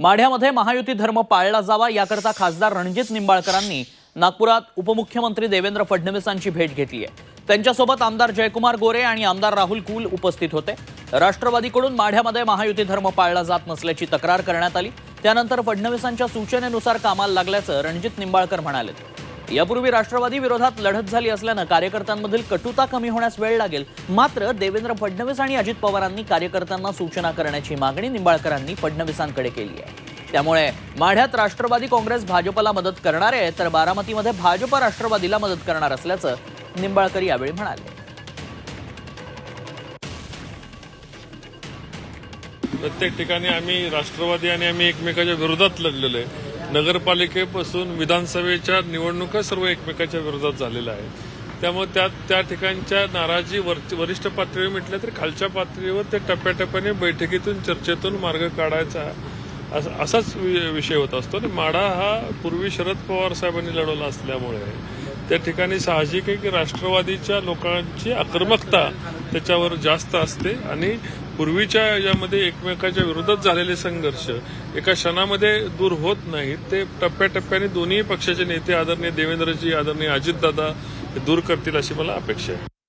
माढ्यामध्ये महायुती धर्म पाळला जावा याकरता खासदार रणजित निंबाळकरांनी नागपुरात उपमुख्यमंत्री देवेंद्र फडणवीसांची भेट घेतली आहे. त्यांच्यासोबत आमदार जयकुमार गोरे आणि आमदार राहुल कुल उपस्थित होते. राष्ट्रवादीकडून माढ्यामध्ये महायुती धर्म पाळला जात नसल्याची तक्रार करण्यात आली. त्यानंतर फडणवीसांच्या सूचनेनुसार कामाला लागल्याचं रणजित निंबाळकर म्हणाले. यापूर्वी राष्ट्रवादी विरोधात लढत झाली असल्यानं कार्यकर्त्यांमधील कटुता कमी होण्यास वेळ लागेल. मात्र देवेंद्र फडणवीस आणि अजित पवारांनी कार्यकर्त्यांना सूचना करण्याची मागणी निंबाळकरांनी फडणवीसांकडे केली आहे. त्यामुळे माढ्यात राष्ट्रवादी काँग्रेस भाजपला मदत करणार आहे तर बारामतीमध्ये भाजप राष्ट्रवादीला मदत करणार असल्याचं निंबाळकर यावेळी म्हणाले. प्रत्येक ठिकाणी आम्ही राष्ट्रवादी आणि आम्ही एकमेकाच्या विरोधात लढलेलो आहे. नगरपालिकेपासून विधानसभेच्या निवडणुका सर्व एकमेकाच्या विरोधात झालेल्या आहेत. त्यामुळे त्या त्या ठिकाणच्या नाराजी वर- वरिष्ठ पातळीवर म्हटलं तर खालच्या पातळीवर ते टप्प्याटप्प्याने बैठकीतून चर्चेतून मार्ग काढायचा असा- असाच वि- विषय होत असतो. आणि माढा हा पूर्वी शरद पवार साहेबांनी लढवला असल्यामुळे त्या ठिकाणी साहजिक आहे की राष्ट्रवादीच्या लोकांची आक्रमकता त्याच्यावर जास्त असते आणि पूर्वीच्या याच्यामध्ये एकमेकाच्या विरोधात झालेले संघर्ष एका क्षणामध्ये दूर होत नाहीत. ते टप्प्याटप्प्याने दोन्ही पक्षाचे नेते आदरणीय देवेंद्रजी आदरणीय अजितदादा दूर करतील अशी मला अपेक्षा आहे.